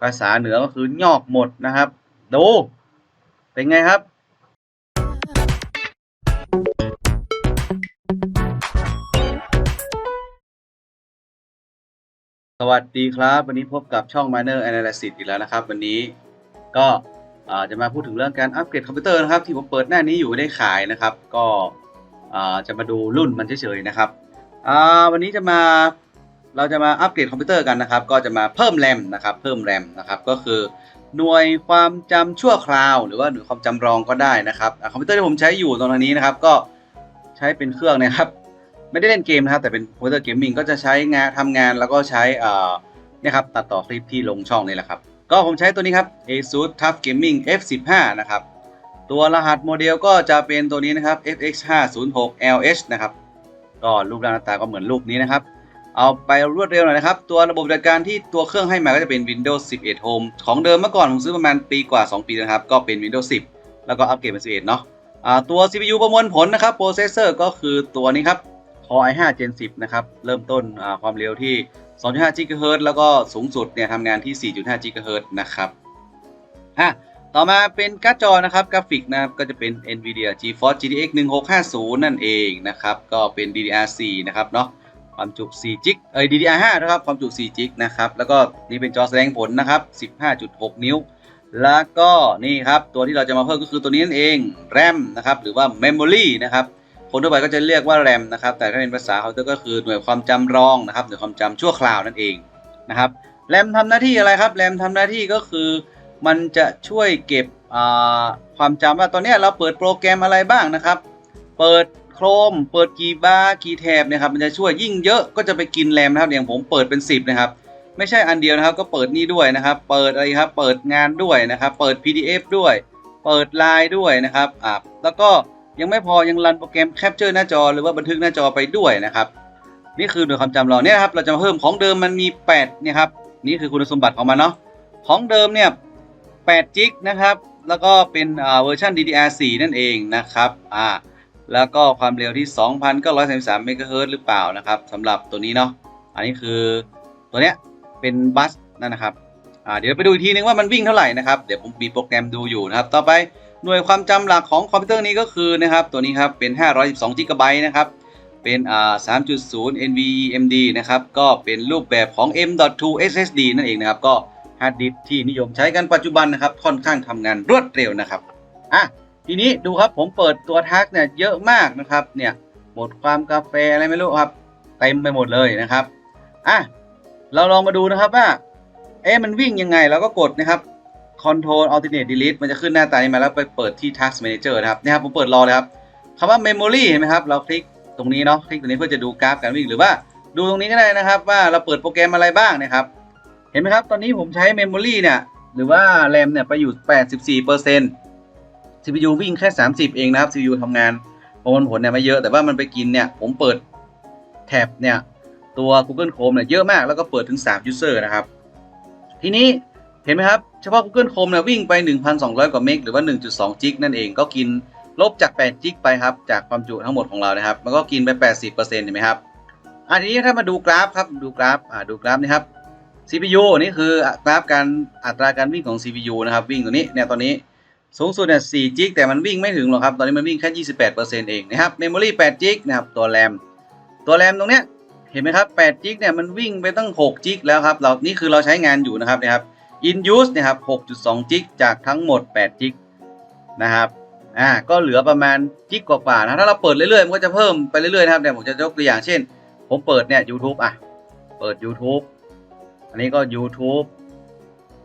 ภาษาเหนือก็คือยอกหมดนะครับ ดู เป็นไงครับ สวัสดีครับ วันนี้พบกับช่อง Miner Analysis อีกแล้วนะครับ วันนี้ก็จะมาพูดถึงเรื่องการอัปเกรดคอมพิวเตอร์นะครับ ที่ผมเปิดหน้านี้อยู่ได้ขายนะครับ ก็จะมาดูรุ่นมันเฉยๆนะครับวันนี้จะมา เราจะมาอัปเกรดคอมพิวเตอร์กันนะครับ ก็จะมาเพิ่มแรมนะครับ เพิ่มแรมนะครับก็คือหน่วยความจำชั่วคราว หรือว่าหน่วยความจำรองก็ได้นะครับคอมพิวเตอร์ที่ผมใช้อยู่ตรงนี้นะครับ ก็ใช้เป็นเครื่องนะครับ ไม่ได้เล่นเกมนะครับ แต่เป็นคอมพิวเตอร์เกมมิ่งก็จะใช้งานทำงานแล้วก็ใช้เอ่อนี่ยครับตัดต่อคลิปที่ลงช่องนี่แหละครับก็ผมใช้ตัวนี้ครับ ASUS TUF Gaming F15 นะครับตัวรหัสโมเดลก็จะเป็นตัวนี้นะครับ FX506LH นะครับก็รูปร่างหน้าตาก็เหมือนรูปนี้นะครับ เอาไปรวดเร็วหน่อยนะครับ ตัวระบบปฏิบัติการที่ตัวเครื่องให้มาก็จะเป็น Windows 11 Home ของเดิมเมื่อก่อนผมซื้อประมาณปีกว่า 2 ปีนะครับ ก็เป็น Windows 10 แล้วก็อัปเกรดเป็น 11 เนาะตัว CPU ประมวลผลนะครับ Processor ก็คือตัวนี้ครับ Core i5 Gen 10 นะครับ เริ่มต้นความเร็วที่ 2.5 GHz แล้วก็สูงสุดเนี่ยทำงานที่ 4.5 GHz นะครับอะต่อมาเป็นการ์ดจอนะครับกราฟิกนะครับก็จะเป็น NVIDIA GeForce GTX 1650 นั่นเองนะครับ ก็เป็น DDR4 นะครับเนาะ ความจุ4 g b เอ้ย DDR5 นะครับ ความจุ4 g b นะครับ แล้วก็นี่เป็นจอแสดงผลนะครับ 15.6 นิ้ว แล้วก็นี่ครับ ตัวที่เราจะมาเพิ่มก็คือตัวนี้นั่นเอง RAM นะครับ หรือว่า Memory นะครับ คนทั่วไปก็จะเรียกว่า RAM นะครับ แต่ถ้าเป็นภาษาเตอร์ก็คือหน่วยความจำรองนะครับ หน่วยความจำชั่วคราวนั่นเองนะครับ RAM ทำหน้าที่อะไรครับ RAM ทำหน้าที่ก็คือมันจะช่วยเก็บความจำว่าตอนนี้เราเปิดโปรแกรมอะไรบ้างนะครับ เปิด โครม เปิดกี่บาร์กี่แถบนะครับมันจะช่วยยิ่งเยอะก็จะไปกินแรมนะครับอย่างผมเปิดเป็น 10 นะครับ ไม่ใช่อันเดียวนะครับ ก็เปิดนี่ด้วยนะครับ เปิดอะไรครับ เปิดงานด้วยนะครับ เปิด PDF ด้วย เปิดไลน์ด้วยนะครับอ่าแล้วก็ยังไม่พอยังรันโปรแกรมแคปเจอร์หน้าจอหรือว่าบันทึกหน้าจอไปด้วยนะครับ นี่คือหน่วยความจำเราเนี่ยนะครับเราจะมาเพิ่มของเดิมมันมี8เนี่ยครับนี่คือคุณสมบัติของมันเนาะของเดิมเนี่ย8จิกนะครับแล้วก็เป็นอ่าเวอร์ชัน DDR4 นั่นเองนะครับอ่า แล้วก็ความเร็วที่ 2,933เมกะเฮิรตซ์หรือเปล่านะครับสำหรับตัวนี้เนาะอันนี้คือตัวเนี้ยเป็นบัสนั่นนะครับอ่าเดี๋ยวไปดูอีกทีนึงว่ามันวิ่งเท่าไหร่นะครับเดี๋ยวผมมีโปรแกรมดูอยู่นะครับต่อไปหน่วยความจำหลักของคอมพิวเตอร์นี้ก็คือนะครับตัวนี้ครับเป็น 512 g b นะครับเป็นอ่า3.0 NVMe นะครับก็เป็นรูปแบบของ M.2 SSD นั่นเองนะครับก็ฮาร์ดดิสที่นิยมใช้กันปัจจุบันนะครับค่อนข้างทำงานรวดเร็วนะครับอะ ทีนี้ดูครับผมเปิดตัวทักเนี่ยเยอะมากนะครับเนี่ยหมดความกาแฟอะไรไม่รู้ครับเต็มไปหมดเลยนะครับอะเราลองมาดูนะครับว่าเอ๊ะมันวิ่งยังไงเราก็กดนะครับ Control Alternate Delete มันจะขึ้นหน้าตานี้มาแล้วไปเปิดที่ Task Manager นะครับนี่ครับผมเปิดรอเลยครับคำว่า Memory เห็นไหมครับ เราคลิกตรงนี้เนาะคลิกตรงนี้เพื่อจะดูกราฟการวิ่งหรือว่าดูตรงนี้ก็ได้นะครับว่าเราเปิดโปรแกรมอะไรบ้างนะครับ เห็นไหมครับ ตอนนี้ผมใช้ Memory เนี่ยหรือว่า RAM เนี่ยไปอยู่ 84% CPU วิ่งแค่ 30 เองนะครับ CPU ทำงานประมวลผลเนี่ยไม่เยอะแต่ว่ามันไปกินเนี่ย ผมเปิดแท็บเนี่ย ตัว Google Chrome เนี่ยเยอะมากแล้วก็เปิดถึง 3 user นะครับ ทีนี้เห็นไหมครับ เฉพาะ Google Chrome เนี่ยวิ่งไป 1,200 กว่าเมกหรือว่า 1.2 จิกนั่นเองก็กินลบจาก 8 จิกไปครับ จากความจุทั้งหมดของเรานะครับ มันก็กินไป 80%เห็นไหมครับอันนี้ถ้ามาดูกราฟครับดูกราฟอ่าดูกราฟนี่ครับ CPU นี่คือกราฟการอัตราการวิ่งของ CPU นะครับ วิ่งตัวนี้เนี่ยตอนนี้ สูงสุดเนี่ย4จิกแต่มันวิ่งไม่ถึงหรอกครับ ตอนนี้มันวิ่งแค่28%เองนะครับ Memory 8จิกนะครับตัว RAM ตัว RAM ตรงเนี้ยเห็นไหมครับ8จิกเนี่ยมันวิ่งไปตั้ง6จิกแล้วครับเรานี่คือเราใช้งานอยู่นะครับนะครับ in use นะครับ6.2จิกจากทั้งหมด8จิกนะครับอ่าก็เหลือประมาณจิกกว่าๆนะถ้าเราเปิดเรื่อยๆมันก็จะเพิ่มไปเรื่อยๆนะครับเดี๋ยวผมจะยกตัวอย่างเช่น ผมเปิดเนี่ย YouTube อะเปิด YouTube อันนี้ก็ YouTube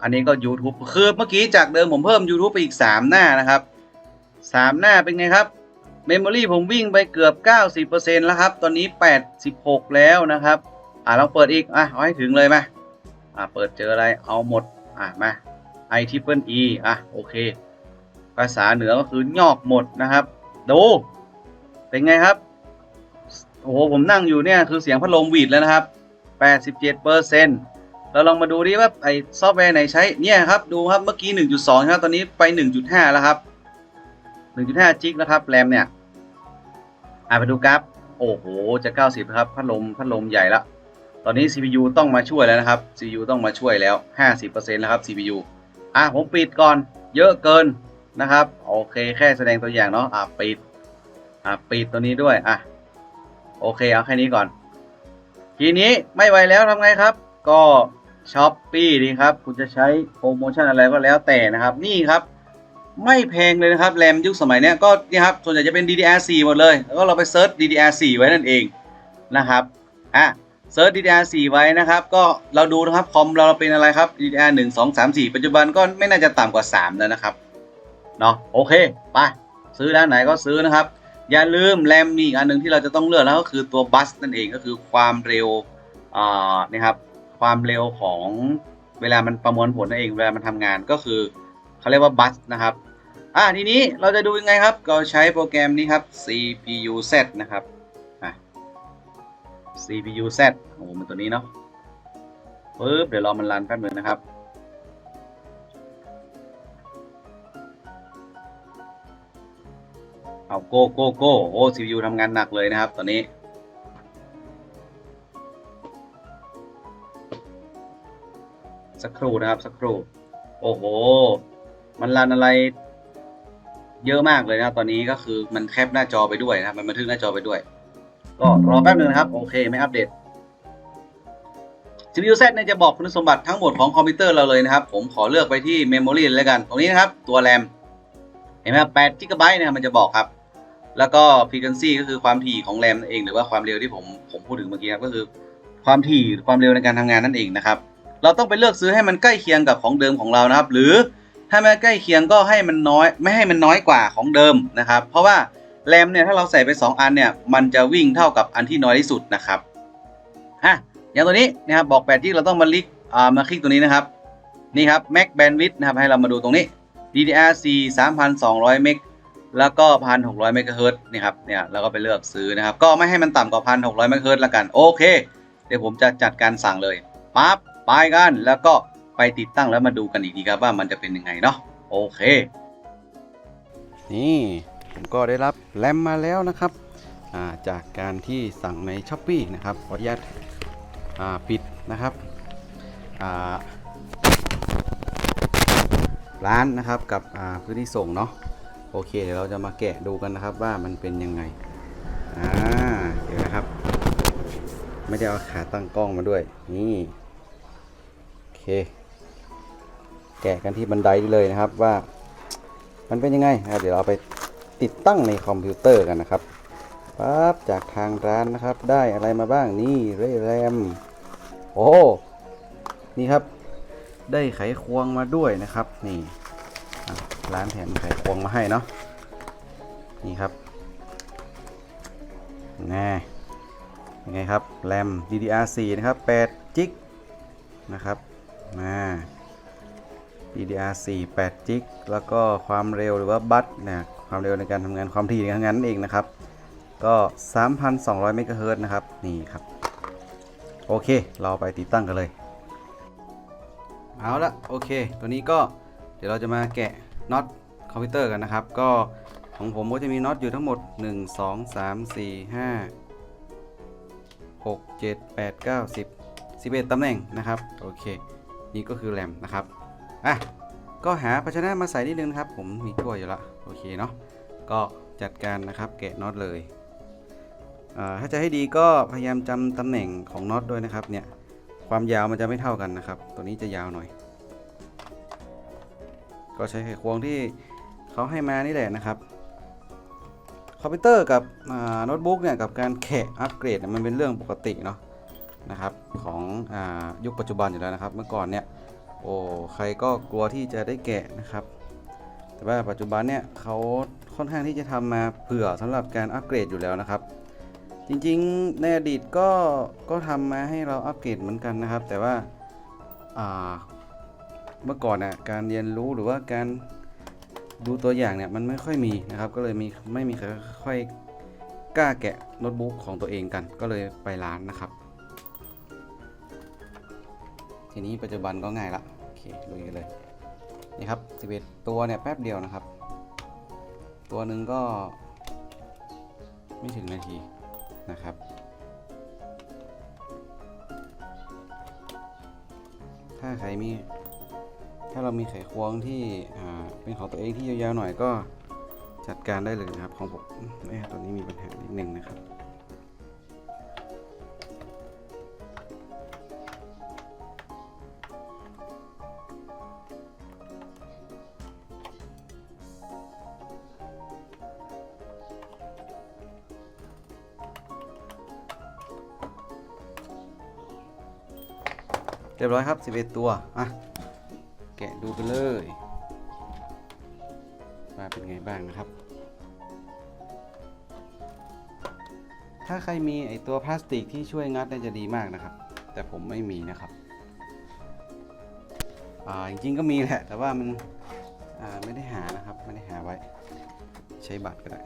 อันนี้ก็ YouTube คือเมื่อกี้จากเดิมผมเพิ่ม YouTube ไปอีก 3 หน้านะครับ 3 หน้าเป็นไงครับ Memory ผมวิ่งไปเกือบ 90%แล้วครับ ตอนนี้ 86 แล้วนะครับ อ่าลองเปิดอีก อะเอาให้ถึงเลยมา อ่าเปิดเจออะไรเอาหมด อะมา i t r i p l e e อะโอเค ภาษาเหนือก็คือยอกหมดนะครับดูเป็นไงครับ โอ้โหผมนั่งอยู่เนี่ยคือเสียงพัดลมหวีดแล้วนะครับ 87% เราลองมาดูดิว่าไอซอฟต์แวร์ไหนใช้ เนี่ยครับ ดูครับ เมื่อกี้ 1.2 ครับ ตอนนี้ไป 1.5 แล้วครับ 1.5 จิกแล้วครับ แรมเนี่ยอ่าไปดูกราฟ โอ้โห จะ 90 ครับ พัดลม พัดลมใหญ่ละ ตอนนี้ CPU ต้องมาช่วยแล้วนะครับ CPU ต้องมาช่วยแล้ว 50%แล้วครับ CPU อะผมปิดก่อน เยอะเกินนะครับ โอเค แค่แสดงตัวอย่างเนาะ อะปิด อะปิดตัวนี้ด้วย อะ โอเค เอาแค่นี้ก่อน ทีนี้ไม่ไหวแล้วทำไงครับ ก็ ช้อปปี้ดีครับ คุณจะใช้โปรโมชั่นอะไรก็แล้วแต่นะครับ นี่ครับ ไม่แพงเลยนะครับแรมยุคสมัยเนี้ยก็นี่ครับ ส่วนใหญ่จะเป็น DDR4 หมดเลย แล้วก็เราไปเซิร์ช DDR4 ไว้นั่นเองนะครับอะเซิร์ช DDR4 ไว้นะครับ ก็เราดูนะครับคอมเราเป็นอะไรครับ DDR 1 2 3 4 ปัจจุบันก็ไม่น่าจะต่ำกว่า 3 แล้วนะครับเนาะโอเคไปซื้อด้านไหนก็ซื้อนะครับ อย่าลืมแรมมีอีกอันหนึ่งที่เราจะต้องเลือกแล้วก็คือตัวบัสนั่นเองก็คือความเร็วอ่านี่ครับ ความเร็วของเวลามันประมวลผลนั่นเองเวลามันทำงานก็คือเขาเรียกว่าบัสนะครับอ่าทีนี้เราจะดูยังไงครับก็ใช้โปรแกรมนี้ครับ CPU Z นะครับอะ CPU Z โอ้โหมันตัวนี้เนาะปึ๊บเดี๋ยวรอมันรันแป๊บนึงนะครับเอาโก้โก้โก้โอ้ CPU ทำงานหนักเลยนะครับตอนนี้ สักครู่นะครับ สักครู่ โอ้โห มันรันอะไร เยอะมากเลยนะครับตอนนี้ก็คือมันแคปหน้าจอไปด้วยนะครับ มันบันทึกหน้าจอไปด้วย ก็รอแป๊บหนึ่งนะครับ โอเคไม่อัปเดต CPU Z เนี่ยจะบอกคุณสมบัติทั้งหมดของคอมพิวเตอร์เราเลยนะครับ ผมขอเลือกไปที่ Memory เลยแล้วกัน ตรงนี้นะครับ ตัว RAM เห็นไหมครับ8 GB นะครับมันจะบอกครับ แล้วก็ frequency ก็คือความถี่ของ RAM นั่นเอง หรือว่าความเร็วที่ผมผมพูดถึงเมื่อกี้ครับก็คือ ความถี่ความเร็วในการทำงานนั่นเองนะครับ เราต้องไปเลือกซื้อให้มันใกล้เคียงกับของเดิมของเรานะครับ หรือถ้าไม่ใกล้เคียงก็ให้มันน้อย ไม่ให้มันน้อยกว่าของเดิมนะครับ เพราะว่าแรมเนี่ยถ้าเราใส่ไป 2 อันเนี่ยมันจะวิ่งเท่ากับอันที่น้อยที่สุดนะครับอะอย่างตัวนี้นะครับบอก8ที่เราต้องมาลิกอ่ามาคลิกตัวนี้นะครับนี่ครับ Max Bandwidth นะครับให้เรามาดูตรงนี้ DDR4 3,200เมกแล้วก็1,600เมกะเฮิรตนี่ครับเนี่ยเราก็ไปเลือกซื้อนะครับ ก็ไม่ให้มันต่ำกว่า1,600เมกะเฮิรตละกัน โอเค เดี๋ยวผมจะจัดการสั่งเลยปั๊บ ไปกันแล้วก็ไปติดตั้งแล้วมาดูกันอีกทีครับว่ามันจะเป็นยังไงเนาะโอเค นี่ผมก็ได้รับแรมมาแล้วนะครับาจากการที่สั่งใน s h อ p e e นะครับขออนุญาตปิดนะครับร้านนะครับกับพื้นที่ส่งเนาะโอเคเดี๋ยวเราจะมาแกะดูกันนะครับว่ามันเป็นยังไงอ่าเดี๋ยวนะครับ ไม่ได้เอาขาตั้งกล้องมาด้วยนี่ เค แกะกันที่บันไดได้เลยนะครับว่ามันเป็นยังไงนะเดี๋ยวเราไปติดตั้งในคอมพิวเตอร์กันนะครับปั๊บจากทางร้านนะครับ ได้อะไรมาบ้างนี่เรแรมโอ้นี่ครับ ได้ไขควงมาด้วยนะครับ นี่ร้านแถมไขควงมาให้เนาะนี่ครับแน่ยังไงครับ แรม DDR4 นะครับ8 g ิกนะครับ มา DDR4 8 g ิกแล้วก็ความเร็วหรือว่าบัตนะความเร็วในการทำงานความถี่ในการทำงานนั่นเองนะครับ ก็ 3,200เมกะเฮิรตซ์นะครับ นี่ครับ โอเค เราไปติดตั้งกันเลย เอาละโอเค ตัวนี้ก็เดี๋ยวเราจะมาแกะน็อตคอมพิวเตอร์กันนะครับ ก็ของผมก็จะมีน็อตอยู่ทั้งหมด 1 2 3 4 5 6 7 8 9 10 11ตำแหน่งนะครับ โอเค นี่ก็คือแรมนะครับอะก็หาภาชนะมาใส่นิดนึงนะครับ ผมมีถ้วยอยู่ละโอเคเนาะก็จัดการนะครับแกะน็อตเลยอ่าถ้าจะให้ดีก็พยายามจำตำแหน่งของน็อตด้วยนะครับเนี่ยความยาวมันจะไม่เท่ากันนะครับ ตัวนี้จะยาวหน่อย ก็ใช้ไขควงที่เขาให้มานี่แหละนะครับคอมพิวเตอร์กับโน้ตบุ๊กเนี่ยกับการแคะอัปเกรดมันเป็นเรื่องปกติเนาะ นะครับของอยุคปัจจุบันอยู่แล้วนะครับ เมื่อก่อนเนี่ยโอ้ใครก็กลัวที่จะได้แกะนะครับ แต่ว่าปัจจุบันเนี่ยเขาค่อนข้างที่จะทำมาเผื่อสำหรับการอัปเกรดอยู่แล้วนะครับ จริงๆในอดีตก็ก็ทำมาให้เราอัปเกรดเหมือนกันนะครับ แต่ว่าอ่าเมื่อก่อนน่ะการเรียนรู้หรือว่าการดูตัวอย่างเนี่ยมันไม่ค่อยมีนะครับ ก็เลยมีไม่มีใครค่อยกล้าแกะโน้ตบุ๊กของตัวเองกัน ก็เลยไปร้านนะครับ ทีนี้ปัจจุบันก็ง่ายละโอเคลุยกันเลยนี่ครับ 11 ตัวเนี่ยแป๊บเดียวนะครับ ตัวหนึ่งก็ไม่ถึงนาทีนะครับถ้าใครมี ถ้าเรามีไขควงที่อ่าเป็นของตัวเองที่ยาวๆหน่อยก็จัดการได้เลยนะครับของผมเอ๊ะตัวนี้มีปัญหานิดนึงนะครับ รียบร้อยครับ 11 ตัว อะ แกะดูกันเลยว่าเป็นไงบ้างนะครับ ถ้าใครมีไอตัวพลาสติกที่ช่วยงัดน่าจะดีมากนะครับ แต่ผมไม่มีนะครับ อ่า จริงๆก็มีแหละ แต่ว่ามัน อ่า ไม่ได้หานะครับ ไม่ได้หาไว้ ใช้บัตรก็ได้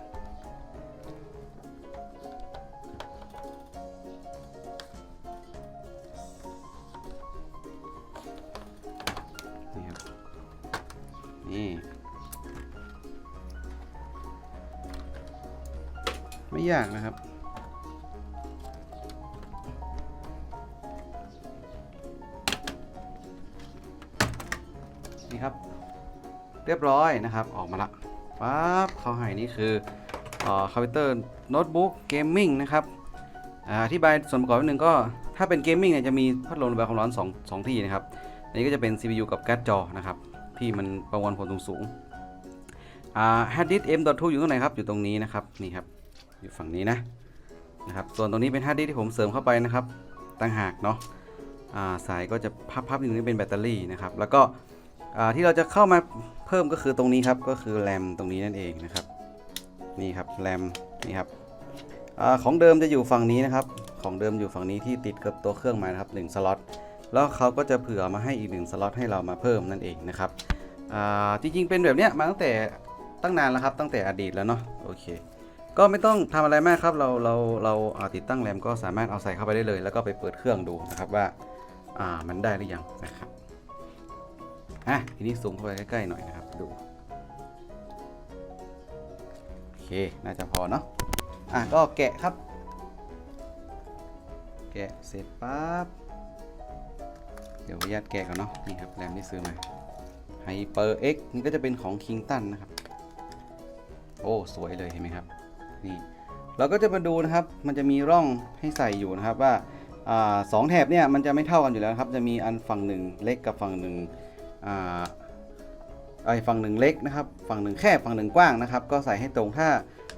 ยากนะครับ นี่ครับ เรียบร้อยนะครับออกมาละปั๊บเขาให้นี่คือคอมพิวเตอร์โน้ตบุ๊กเกมมิ่งนะครับอธิบายส่วนประกอบนึงก็ถ้าเป็นเกมมิ่งเนี่ยจะมีพัดลมระบายความร้อน2งที่นะครับอันนี้ก็จะเป็น CPU กับการ์ดจอนะครับที่มันประมวลผลสูงๆอ่า hard disk M.2 อยู่ตรงไหนครับ อยู่ตรงนี้นะครับ นี่ครับ อยู่ฝั่งนี้นะนะครับ ส่วนตรงนี้เป็น hard disk ที่ผมเสริมเข้าไปนะครับตั้งหากเนาะสายก็จะพับๆอยู่งนี้เป็นแบตเตอรี่นะครับ แล้วก็ที่เราจะเข้ามาเพิ่มก็คือตรงนี้ครับก็คือแรมตรงนี้นั่นเองนะครับนี่ครับแรมนี่ครับอของเดิมจะอยู่ฝั่งนี้นะครับ ของเดิมอยู่ฝั่งนี้ที่ติดกับตัวเครื่องมานะครับ1สล็อตแล้วเขาก็จะเผื่อมาให้อีกหนึ่งสล็อตให้เรามาเพิ่มนั่นเองนะครับจริงๆเป็นแบบเนี้ยมาตั้งแต่ตั้งนานแล้วครับตั้งแต่อดีตแล้วเนาะโอเค ก็ไม่ต้องทำอะไรมากครับ เราเราเราอ่าติดตั้งแรมก็สามารถเอาใส่เข้าไปได้เลย แล้วก็ไปเปิดเครื่องดูนะครับว่าอ่ามันได้หรือยังนะครับอะทีนี้สูงเข้าไปใกล้ๆหน่อยนะครับดูโอเคน่าจะพอเนาะอะก็แกะครับ แกะเสร็จปั๊บเดี๋ยวขออนุญาตแกะก่อนเนาะนี่ครับแรมที่ซื้อมา Hyper X มันก็จะเป็นของ Kingston นะครับ โอ้ สวยเลยเห็นไหมครับ นี่เราก็จะมาดูนะครับ มันจะมีร่องให้ใส่อยู่นะครับว่าสองแถบเนี่ยมันจะไม่เท่ากันอยู่แล้วครับ จะมีอันฝั่งหนึ่งเล็กกับฝั่งหนึ่งไอฝั่งหนึ่งเล็กนะครับ ฝั่งหนึ่งแคบฝั่งหนึ่งกว้างนะครับ ก็ใส่ให้ตรงถ้า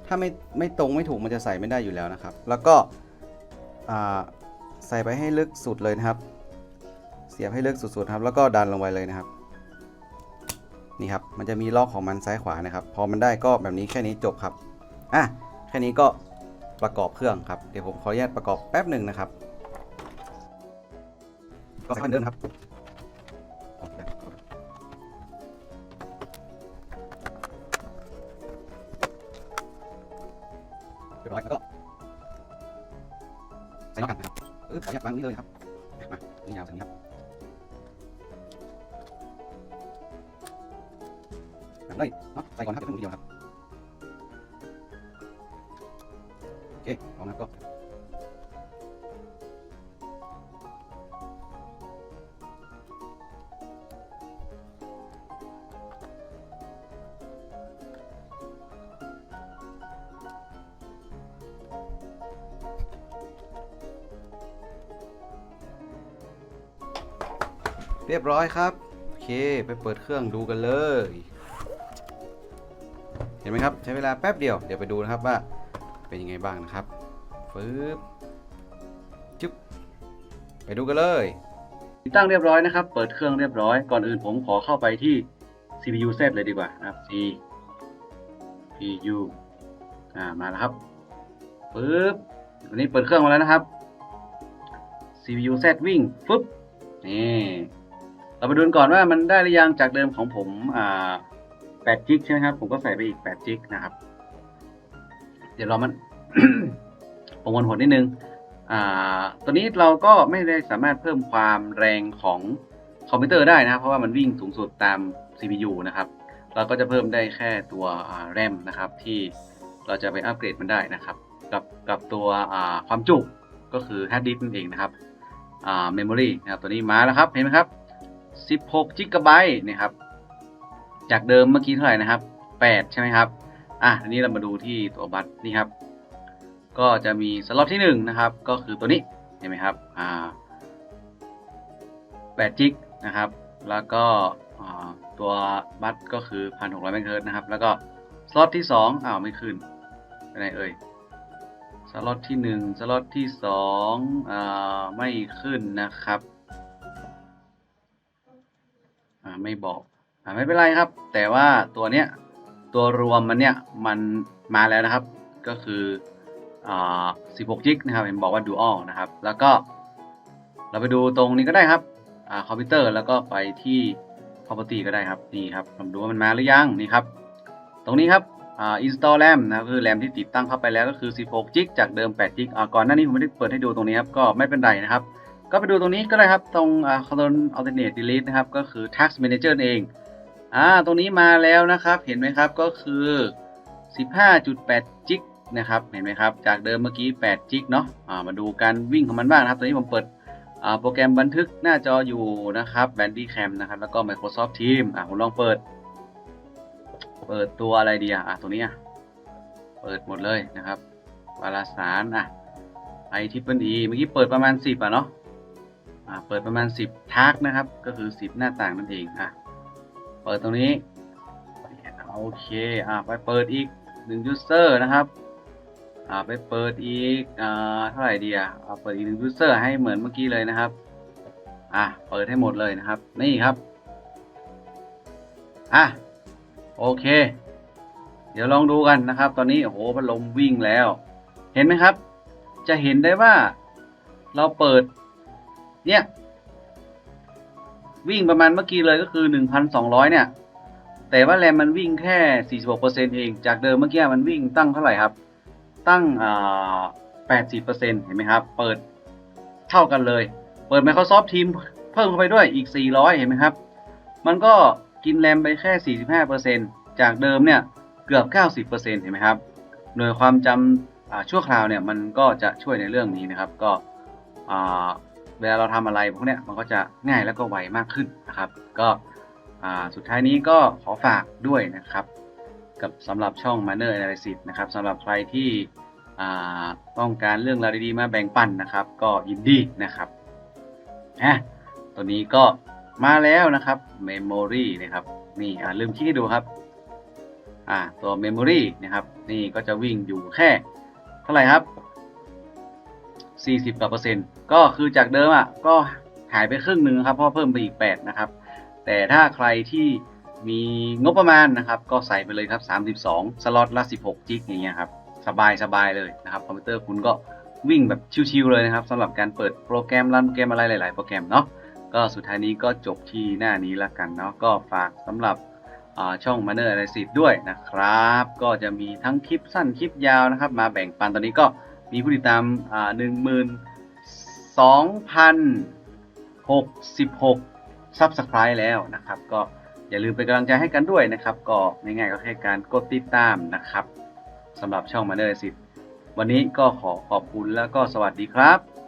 ถ้าไม่ไม่ตรงไม่ถูกมันจะใส่ไม่ได้อยู่แล้วนะครับ แล้วก็ใส่ไปให้ลึกสุดเลยนะครับ เสียบให้ลึกสุดๆครับ แล้วก็ดันลงไปเลยนะครับ นี่ครับ มันจะมีล็อกของมันซ้ายขวานะครับ พอมันได้ก็แบบนี้แค่นี้จบครับ อะ แค่นี้ก็ประกอบเครื่องครับ เดี๋ยวผมขออนุญาตประกอบแป๊บหนึ่งนะครับ ก็สักเดินครับ เรียบร้อยแล้วก็ใส่น็อตกันนะครับเออขออนุญาตวางนี้เลยครับ มานี่ยาวสักนี้ครับแบบเลยเนาะใส่ก่อนครับเดี๋ยวเพิ่งทีเดียวครับ โอเคพร้อมแล้วก็เรียบร้อยครับ โอเค ไปเปิดเครื่องดูกันเลย เห็นไหมครับ ใช้เวลาแป๊บเดียว เดี๋ยวไปดูนะครับว่า เป็นยังไงบ้างนะครับฟืบจุ๊บไปดูกันเลยติดตั้งเรียบร้อยนะครับ เปิดเครื่องเรียบร้อย ก่อนอื่นผมขอเข้าไปที่ CPU set เลยดีกว่านะครับ CPU อ่า มาแล้วครับปึ๊บวันนี้เปิดเครื่องมาแล้วนะครับ CPU set วิ่งฟึบนี่ เราไปดูก่อนว่ามันได้หรือยังจากเดิมของผม อ่า8จิกใช่ไหมครับ ผมก็ใส่ไปอีก8จิกนะครับ เดี๋ยวเรอมันประมวลผลนิดนึงอ่าตัวนี้เราก็ไม่ได้สามารถเพิ่มความแรงของคอมพิวเตอร์ได้นะครับเพราะว่ามันวิ่งสูงสุดตาม CPU นะครับ เราก็จะเพิ่มได้แค่ตัวอ่า RAM นะครับที่เราจะไปอัปเกรดมันได้นะครับ กับกับตัวอ่าความจุก็คือ hard disk นั่นเองนะครับอ่า memory นะครับตัวนี้มาแล้วครับ เห็นไหมครับ 16 g b นะครับ จากเดิมเมื่อกี้เท่าไหร่นะครับ 8 ใช่ไหมครับ อะอันนี้เรามาดูที่ตัวบัตรนี่ครับ ก็จะมีสล็อตที่1นะครับ ก็คือตัวนี้เห็นไหมครับอ่า8 g นะครับ แล้วก็ตัวบัตรก็คือ1,600เมกเฮิรตซ์นะครับ แล้วก็สล็อตที่ 2อ้าวไม่ขึ้นไปไหนเอ่ยสล็อตที่ 1 สล็อตที่2อ่าไม่ขึ้นนะครับอ่าไม่บอกอ่าไม่เป็นไรครับ แต่ว่าตัวเนี้ย ตัวรวมมันเนี่ยมันมาแล้วนะครับ ก็คืออ่า16จิกนะครับเห็นบอกว่า dual นะครับ แล้วก็เราไปดูตรงนี้ก็ได้ครับอคอมพิวเตอร์แล้วก็ไปที่ property ก็ได้ครับนี่ครับลองดูว่ามันมาหรือยังนี่ครับ ตรงนี้ครับอ่า install RAM นะครับคือ RAM ที่ติดตั้งเข้าไปแล้วก็คือ16จิกจากเดิม8จิกอ่าก่อนหน้านี้ผมไม่ได้เปิดให้ดูตรงนี้ครับก็ไม่เป็นไรนะครับ ก็ไปดูตรงนี้ก็ได้ครับ ตรงอ่า control alternate delete นะครับ ก็คือ task manager เอง อ่าตรงนี้มาแล้วนะครับ เห็นไหมครับก็คือ 15.8 จิกนะครับเห็นไหมครับจากเดิมเมื่อกี้ 8 จิกเนาะอ่ามาดูการวิ่งของมันบ้างนะครับตอนนี้ผมเปิดอ่าโปรแกรมบันทึกหน้าจออยู่นะครับ Bandicam นะครับแล้วก็ Microsoft Teams อ่าผมลองเปิด เปิดตัวอะไรดีอะอะตัวนี้อะเปิดหมดเลยนะครับวารสารอะไอทิปเปิลอีเมื่อกี้เปิดประมาณ 10อะเนาะอ่าเปิดประมาณ 10ทากนะครับ ก็คือ 10 หน้าต่างนั่นเองอะ ปิดตรงนี้ โอเค อ่าไปเปิดอีก1 user นะครับ อ่าไปเปิดอีก อ่าเท่าไหร่ดีอะอ่าเปิดอีก1 user ให้เหมือนเมื่อกี้เลยนะครับ อะเปิดให้หมดเลยนะครับ นี่ครับ อะโอเค เดี๋ยวลองดูกันนะครับ ตอนนี้ โอ้โหพัดลมวิ่งแล้ว เห็นไหมครับ จะเห็นได้ว่าเราเปิด เนี่ย วิ่งประมาณเมื่อกี้เลยก็คือ 1,200 เนี่ย แต่ว่าแรมมันวิ่งแค่ 46%เอง จากเดิมเมื่อกี้มันวิ่งตั้งเท่าไหร่ครับ ตั้งอ่า80%เห็นไหมครับ เปิดเท่ากันเลย เปิด Microsoft Teams เพิ่มเข้าไปด้วยอีก 400 เห็นไหมครับ มันก็กินแรมไปแค่ 45%จากเดิมเนี่ยเกือบ 90%เห็นไหมครับ หน่วยความจำอ่าชั่วคราวเนี่ยมันก็จะช่วยในเรื่องนี้นะครับ ก็อ่า เวลาเราทำอะไรพวกเนี้ยมันก็จะง่ายแล้วก็ไวมากขึ้นนะครับ ก็สุดท้ายนี้ก็ขอฝากด้วยนะครับ กับสำหรับช่อง Manner Analysis นะครับสำหรับใครที่ต้องการเรื่องราวดีๆมาแบ่งปันนะครับ ก็ยินดีนะครับฮะตัวนี้ก็มาแล้วนะครับ Memory นะครับนี่ลืมคลิกให้ดูครับตัว Memory นะครับ นี่ก็จะวิ่งอยู่แค่เท่าไหร่ครับ 40กว่าเปอร์เซ็นต์ก็คือจากเดิมอะก็หายไปครึ่งหนึ่งครับเพราะเพิ่มไปอีก 8 นะครับ แต่ถ้าใครที่มีงบประมาณนะครับ ก็ใส่ไปเลยครับ 32 สล็อตละ 16 จิกอย่างเงี้ยครับสบายสบายเลยนะครับคอมพิวเตอร์คุณก็วิ่งแบบชิวๆเลยนะครับสำหรับการเปิดโปรแกรมรันโปรแกรมอะไรหลาย ๆ โปรแกรมเนาะก็สุดท้ายนี้ก็จบที่หน้านี้ละกันเนาะก็ฝากสำหรับช่อง Manner Analysis ด้วยนะครับ ก็จะมีทั้งคลิปสั้นคลิปยาวนะครับ มาแบ่งปันตอนนี้ก็ มีผู้ติดตามอ่าหนึ่งหมื่นสองพันหกสิบหกซับสไครต์แล้วนะครับ ก็อย่าลืมเป็นกำลังใจให้กันด้วยนะครับ ก็ง่ายๆก็แค่การกดติดตามนะครับสำหรับช่องมาเนอร์สิวันนี้ก็ขอขอบคุณแล้วก็สวัสดีครับ